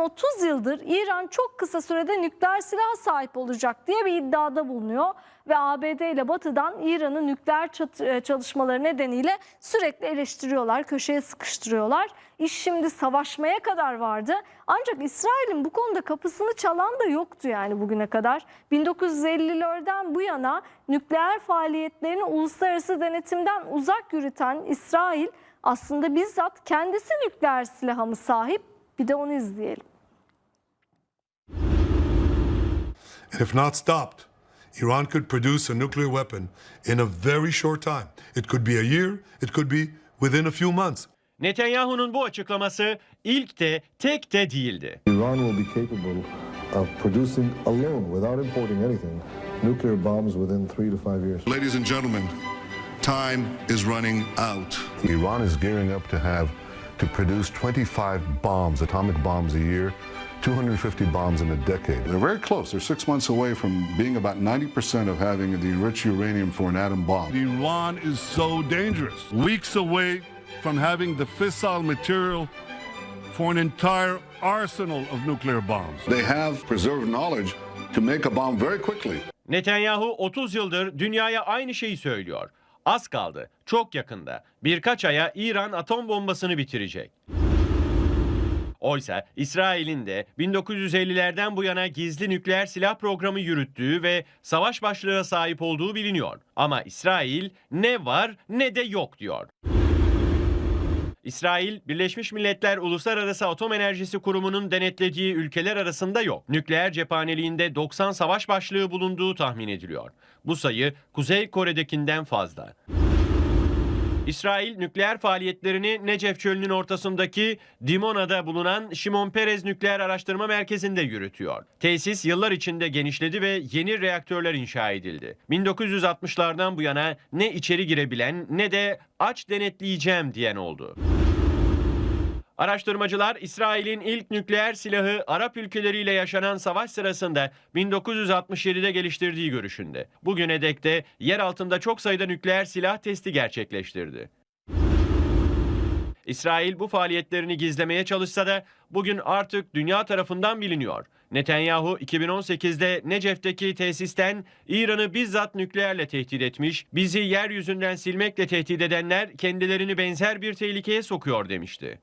son 30 yıldır İran çok kısa sürede nükleer silah sahip olacak diye bir iddiada bulunuyor. Ve ABD ile Batı'dan İran'ın nükleer e, çalışmaları nedeniyle sürekli eleştiriyorlar, köşeye sıkıştırıyorlar. İş şimdi savaşmaya kadar vardı. Ancak İsrail'in bu konuda kapısını çalan da yoktu yani bugüne kadar. 1950'lerden bu yana nükleer faaliyetlerini uluslararası denetimden uzak yürüten İsrail aslında bizzat kendisi nükleer silaha mı sahip? Bir de onu izleyelim. If not stopped, Iran could produce a nuclear weapon in a very short time. It could be a year, it could be within a few months. Netanyahu'nun bu açıklaması ilk de tek de değildi. Iran will be capable of producing alone, without importing anything, nuclear bombs within three to five years. Ladies and gentlemen, time is running out. Iran is gearing up to have to produce 25 bombs, atomic bombs a year, 250 bombs in a decade. They're very close. They're six months away from being about 90% of having the enriched uranium for an atom bomb. Iran is so dangerous. Weeks away from having the fissile material for an entire arsenal of nuclear bombs. They have preserved knowledge to make a bomb very quickly. Netanyahu 30 yıldır dünyaya aynı şeyi söylüyor. Az kaldı, çok yakında. Birkaç aya İran atom bombasını bitirecek. Oysa İsrail'in de 1950'lerden bu yana gizli nükleer silah programı yürüttüğü ve savaş başlığına sahip olduğu biliniyor. Ama İsrail ne var ne de yok diyor. İsrail, Birleşmiş Milletler Uluslararası Atom Enerjisi Kurumu'nun denetlediği ülkeler arasında yok. Nükleer cephaneliğinde 90 savaş başlığı bulunduğu tahmin ediliyor. Bu sayı Kuzey Kore'dekinden fazla. İsrail nükleer faaliyetlerini Necef Çölü'nün ortasındaki Dimona'da bulunan Şimon Perez Nükleer Araştırma Merkezi'nde yürütüyor. Tesis yıllar içinde genişledi ve yeni reaktörler inşa edildi. 1960'lardan bu yana ne içeri girebilen ne de aç denetleyeceğim diyen oldu. Araştırmacılar İsrail'in ilk nükleer silahı Arap ülkeleriyle yaşanan savaş sırasında 1967'de geliştirdiği görüşünde. Bugüne dek de yer altında çok sayıda nükleer silah testi gerçekleştirdi. İsrail bu faaliyetlerini gizlemeye çalışsa da bugün artık dünya tarafından biliniyor. Netanyahu 2018'de Necef'teki tesisten İran'ı bizzat nükleerle tehdit etmiş, bizi yeryüzünden silmekle tehdit edenler kendilerini benzer bir tehlikeye sokuyor demişti.